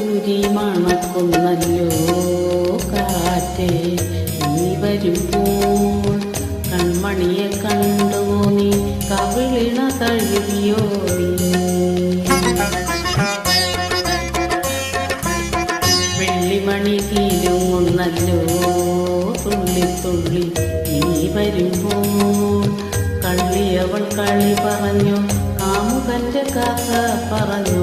കസ്തൂരി മണക്കുന്നല്ലോ കാറ്റേ നീ വരുമ്പോൾ കൺമണിയെ കണ്ടോ നീ കവിളിണ തഴുകിയോ വെള്ളിമണി തീരുങ്ങുന്നല്ലോ തുള്ളി തുള്ളി നീ വരുമ്പോൾ കള്ളിയവൾ കളി പറഞ്ഞു കാമുകന്റെ കഥ പറഞ്ഞു.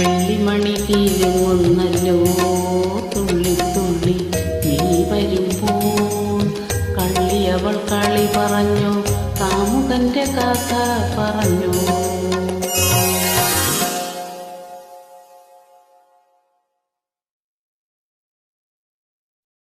വെള്ളിമണി തീരുന്നല്ലോ തുള്ളി തുള്ളി നീ വരുമ്പോൾ കള്ളിയവൾ കളി പറഞ്ഞു കാമുകന്റെ കഥ പറഞ്ഞു.